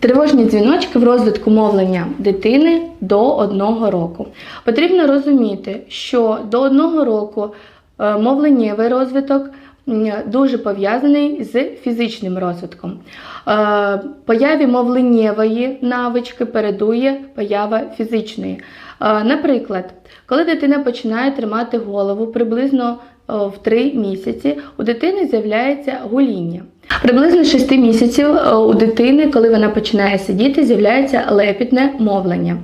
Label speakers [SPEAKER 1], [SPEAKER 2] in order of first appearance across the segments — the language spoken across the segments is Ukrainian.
[SPEAKER 1] Тривожні дзвіночки в розвитку мовлення дитини до одного року. Потрібно розуміти, що до одного року е, мовленнєвий розвиток дуже пов'язаний з фізичним розвитком. Е, Появі мовленнєвої навички передує поява фізичної. Е, Наприклад, коли дитина починає тримати голову приблизно е, в 3 місяці, у дитини з'являється гуління. Приблизно 6 місяців е, у дитини, коли вона починає сидіти, з'являється лепітне мовлення.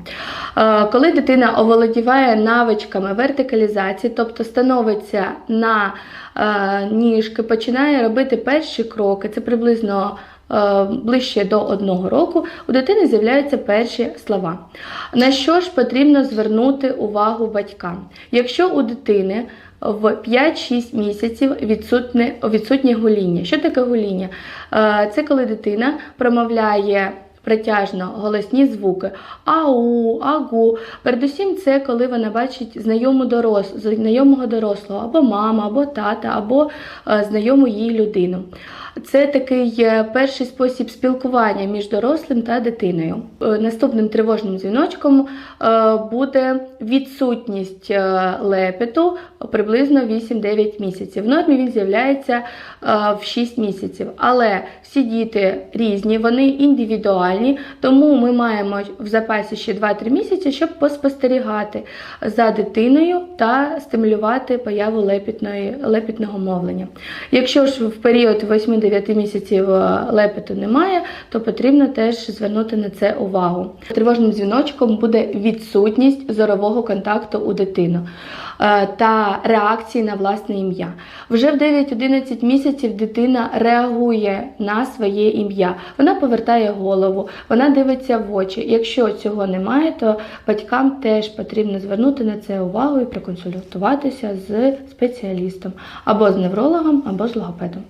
[SPEAKER 1] Е, Коли дитина оволодіває навичками вертикалізації, тобто становиться на е, ніжки, починає робити перші кроки, це приблизно е, ближче до одного року, у дитини з'являються перші слова. На що ж потрібно звернути увагу батькам? Якщо у дитини в 5-6 місяців відсутне, відсутнє гоління. Що таке гоління? Це коли дитина промовляє притяжно голосні звуки ау, агу. Передусім, це коли вона бачить знайому дорос, знайомого дорослого, або мама, або тата, або е, знайому їй людину. Це такий е, перший спосіб спілкування між дорослим та дитиною. Е, Наступним тривожним дзвіночком буде відсутність лепету приблизно 8-9 місяців. В нормі він з'являється в 6 місяців. Але всі діти різні, вони індивідуальні, тому ми маємо в запасі ще 2-3 місяці, щоб поспостерігати за дитиною та стимулювати появу лепітної, лепітного мовлення. Якщо ж в період 8-9 місяців е, лепету немає, то потрібно теж звернути на це увагу. Тривожним дзвіночком буде відсутність зорового контакту у дитину е, та реакції на власне ім'я. Вже в 9-11 місяців дитина реагує на своє ім'я. Вона повертає вона дивиться в очі. Якщо цього немає, то батькам теж потрібно звернути на це увагу і проконсультуватися з спеціалістом або з неврологом, або з логопедом.